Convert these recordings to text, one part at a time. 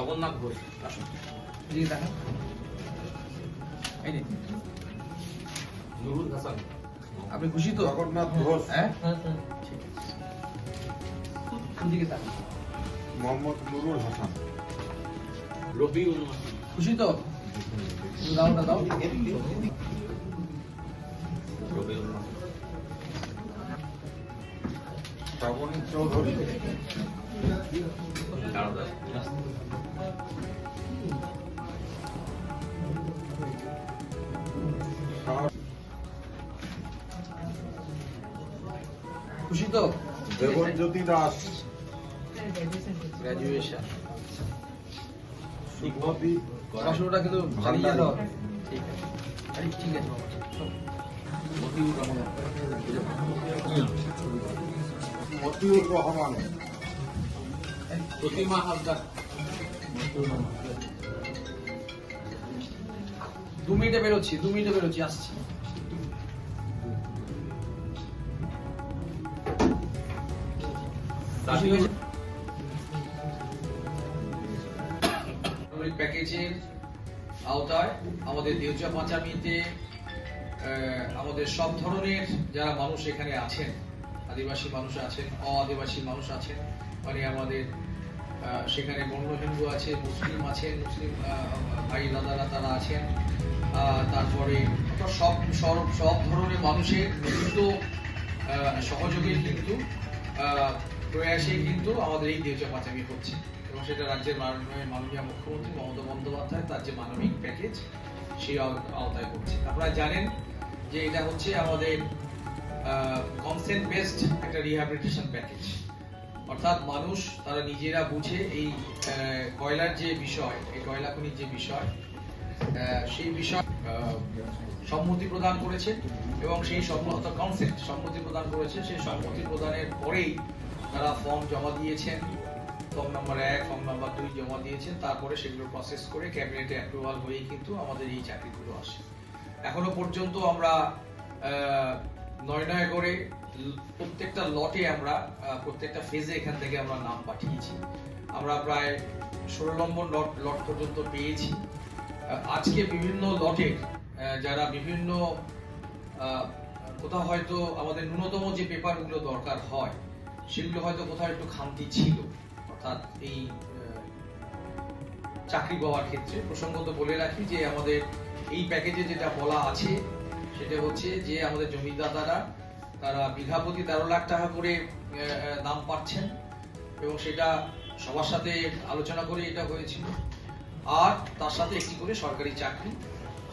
জগন্নাথ ঘোষ। আসুন। দেখান এই নিন। নুরুল হাসান। আপনি খুশি তো? জগন্নাথ ঘোষ। হ্যাঁ? ঠিক আছে। তাকান। মোহাম্মদ নুরুল হাসান। রবিউল খুশি তো? দাও ওটা দাও। রবিউল হাসান। শ্রাবণী চৌধুরী। খুশি তো? দেবজ্যোতি দাস। গ্র্যাজুয়েশন সুমতি পাঁচশোটা কিন্তু দাও ঠিক আছে। ঠিক আছে মতিউর রহমান। মতিউর রহমান। দু মিনিটে বেরোচ্ছি, দু মিনিটে বেরোচ্ছি, আসছি। প্যাকেজের আওতায় আমাদের দেউচা পাঁচামিতে আমাদের সব ধরনের যারা মানুষ এখানে আছেন, আদিবাসী মানুষ আছেন অ আদিবাসী মানুষ আছেন মানে আমাদের সেখানে বন্য হিন্দু আছে, মুসলিম আছেন মুসলিম ভাই দাদারা তারা আছেন। তারপরে সব সব সব ধরনের মানুষের মিলিত সহযোগে কিন্তু প্রয়াসে কিন্তু আমাদের এই দেউচা পাঁচামি হচ্ছে। এবং সেটা রাজ্যের মাননীয় মুখ্যমন্ত্রী মমতা বন্দ্যোপাধ্যায় তার যে মানবিক প্যাকেজ সেই আও- আওতায় করছে। আপনারা জানেন যে এটা হচ্ছে আমাদের কনসেন্ট বেসড একটা রিহ্যাবিলিটেশন প্যাকেজ অর্থাৎ মানুষ তারা নিজেরা বুঝে এই কয়লার যে বিষয়, এই কয়লা খনির যে বিষয় সেই বিষয় সম্মতি প্রদান করেছে এবং সেই সম্মত কনসেপ্ট সম্মতি প্রদান করেছে। সেই সম্মতি প্রদানের পরেই তারা ফর্ম জমা দিয়েছেন। ফর্ম নাম্বার এক ফর্ম নাম্বার দুই জমা দিয়েছেন। তারপরে সেগুলো প্রসেস করে ক্যাবিনেটে অ্যাপ্রুভাল হয়েই কিন্তু আমাদের এই চাকরিগুলো আসে। এখনও পর্যন্ত আমরা নয় নয় করে প্রত্যেকটা লটে আমরা প্রত্যেকটা ফেজে এখান থেকে আমরা নাম পাঠিয়েছি। আমরা প্রায় ষোলো নম্বর লট লট পর্যন্ত পেয়েছি। আজকে বিভিন্ন লটের যারা বিভিন্ন কোথাও হয়তো আমাদের ন্যূনতম যে পেপারগুলো দরকার হয়, সেগুলো হয়তো কোথাও একটু খামতি ছিল। অর্থাৎ এই চাকরি পাওয়ার ক্ষেত্রে। প্রসঙ্গত বলে রাখি যে আমাদের এই প্যাকেজে যেটা বলা আছে, সেটা হচ্ছে যে আমাদের জমিদাতারা তারা বিঘা প্রতি তেরো লাখ টাকা করে দাম পাচ্ছেন এবং সেটা সবার সাথে আলোচনা করে এটা হয়েছিল। আর তার সাথে একটি করে সরকারি চাকরি,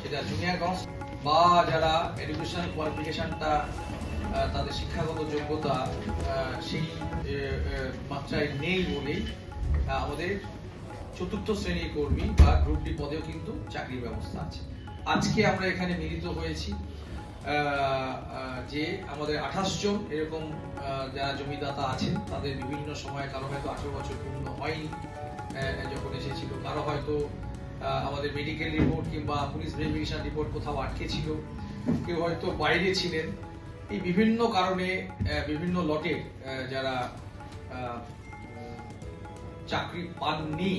সেটা জুনিয়র বা যারা এডুকেশন কোয়ালিফিকেশনটা তাদের শিক্ষাগত যোগ্যতা সেই মাত্রায় নেই বলেই আমাদের চতুর্থ শ্রেণির কর্মী বা গ্রুপ ডি পদেও কিন্তু চাকরির ব্যবস্থা আছে। আজকে আমরা এখানে মিলিত হয়েছি। যে আমাদের আঠাশ জন এরকম যারা জমিদাতা আছেন, তাদের বিভিন্ন সময়ে কারও হয়তো আঠারো বছর পূর্ণ হয়নি যখন এসেছিল। কারও হয়তো আমাদের মেডিকেল রিপোর্ট কিংবা পুলিশ ভেরিফিকেশন রিপোর্ট কোথাও আটকে ছিল। কেউ হয়তো বাইরে ছিলেন। এই বিভিন্ন কারণে বিভিন্ন লটে যারা চাকরি পাননি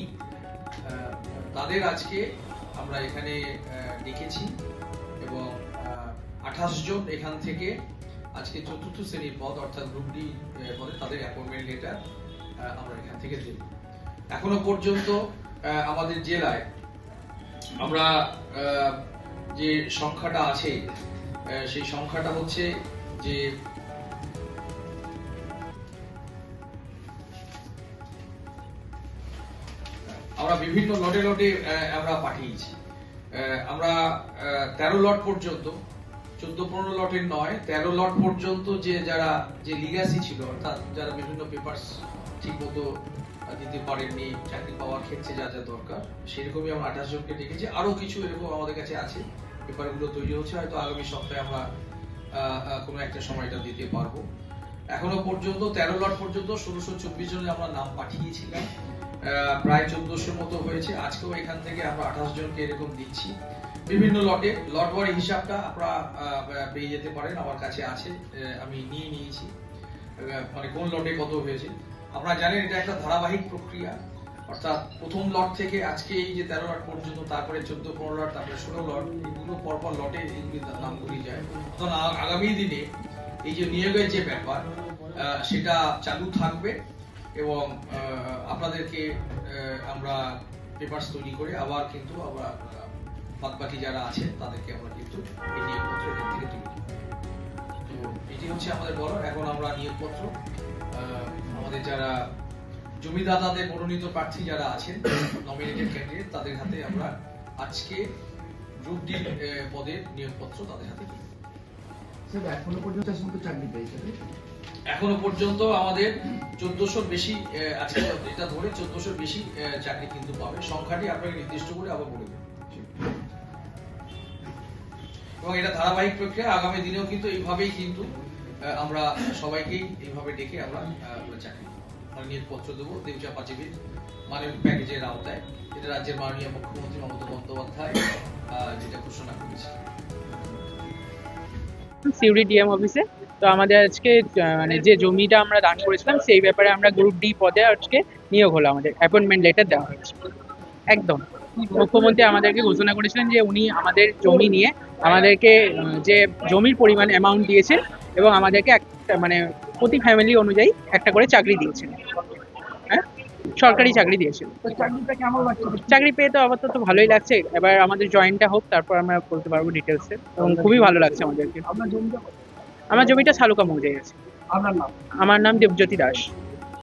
তাদের আজকে আমরা এখানে ডেকেছি এবং আঠাশ জন এখান থেকে আজকে চতুর্থ শ্রেণির পদ, অর্থাৎ গ্রুপ ডি পদে তাদের অ্যাপয়েন্টমেন্ট লেটার আমরা এখান থেকে দেব। এখনও পর্যন্ত আমাদের জেলায় আমরা যে সংখ্যাটা আছে সেই সংখ্যাটা হচ্ছে যে আমরা বিভিন্ন লটে লটে আমরা পাঠিয়েছি। আমরা তেরো লট পর্যন্ত চোদ্দ পনেরো লটের নয়, তেরো লট পর্যন্ত যে যারা, যে লিগাসি ছিল, অর্থাৎ যারা বিভিন্ন পেপারস ঠিক মতো দিতে পারেননি, চাকরি পাওয়ার ক্ষেত্রে যা যা দরকার, সেরকমই আমরা আঠাশ জনকে ডেকেছি। আরও কিছু এরকম আমাদের কাছে আছে, পেপারগুলো তৈরি হচ্ছে, হয়তো আগামী সপ্তাহে আমরা কোনো একটা সময়টা দিতে পারব। এখনও পর্যন্ত তেরো লট পর্যন্ত ষোলোশো চব্বিশ জনের আমরা নাম পাঠিয়েছিলাম। প্রায় চোদ্দশোর মতো হয়েছে। আজকেও এখান থেকে আমরা আঠাশ জনকে এরকম দিচ্ছি। বিভিন্ন লটে, লট ওয়ারি হিসাবটা আপনারা পেয়ে যেতে পারেন, আমার কাছে আছে আমি নিয়ে নিয়েছি। মানে কোন লটে কত হয়েছে। আপনারা জানেন, এটা একটা ধারাবাহিক প্রক্রিয়া। অর্থাৎ প্রথম লট থেকে আজকে এই যে তেরো লট পর্যন্ত, তারপরে চোদ্দ, পনেরো লট, তারপরে ষোলো লট, এগুলো পরপর লটে এগুলি নামগুলি যায়। তখন আগামী দিনে এই যে নিয়োগের যে ব্যাপার সেটা চালু থাকবে এবং আপনাদেরকে আমরা পেপারস তৈরি করে আবার কিন্তু আমরা বাদ বাকি যারা আছে তাদেরকে আমরা কিন্তু এই নিয়োগপত্র এখান থেকে তুলে তো এটি হচ্ছে আমাদের বড় এখন আমরা নিয়োগপত্র আমাদের যারা জমিদাতাদের মনোনীত প্রার্থী যারা আছেন নমিনেটেড ক্যান্ডিডেট তাদের হাতে আমরা আজকে গ্রুপ ডি পদের নিয়োগপত্র তাদের হাতে এখনও পর্যন্ত চাকরি পেয়েছে এখনও পর্যন্ত আমাদের চোদ্দশোর বেশি আজকে এটা ধরে চোদ্দশোর বেশি চাকরি কিন্তু পাবে। সংখ্যাটি আপনাকে নির্দিষ্ট করে আবার বলে দেব। এবং এটা ধারাবাহিক প্রক্রিয়া, আগামী দিনেও কিন্তু এইভাবেই কিন্তু আমরা সবাইকেই এইভাবে ডেকে আমরা চাকরি দেব। আমরা নিয়োগপত্র দেবো দেবচা পাঁচিবির মানবিক প্যাকেজের আওতায়। এটা রাজ্যের মাননীয় মুখ্যমন্ত্রী মমতা বন্দ্যোপাধ্যায় যেটা ঘোষণা করেছে। সিউড়ি ডিএম অফিসে। তো আমাদের আজকে মানে যে জমিটা আমরা দান করেছিলাম, সেই ব্যাপারে আমরা গ্রুপ ডি পদে আজকে নিয়োগ হলো আমাদের, অ্যাপয়েন্টমেন্ট লেটার দেওয়া হয়েছে। একদম। মুখ্যমন্ত্রী আমাদেরকে ঘোষণা করেছিলেন যে উনি আমাদের জমি নিয়ে আমাদেরকে যে জমির পরিমাণ অ্যামাউন্ট দিয়েছেন এবং আমাদেরকে একটা মানে প্রতি ফ্যামিলি অনুযায়ী একটা করে চাকরি দিয়েছেন। হ্যাঁ? সরকারি চাকরি লাগছে? চাকরি পেয়ে তো আপাতত ভালোই লাগছে। এবার আমাদের জয়েনটা হোক তারপর আমরা বলতে পারব ডিটেলসে এবং খুবই ভালো লাগছে আমাদেরকে। আমার জমিটা শালুকা মৌজায় আছে। আমার নাম দেবজ্যোতি দাস।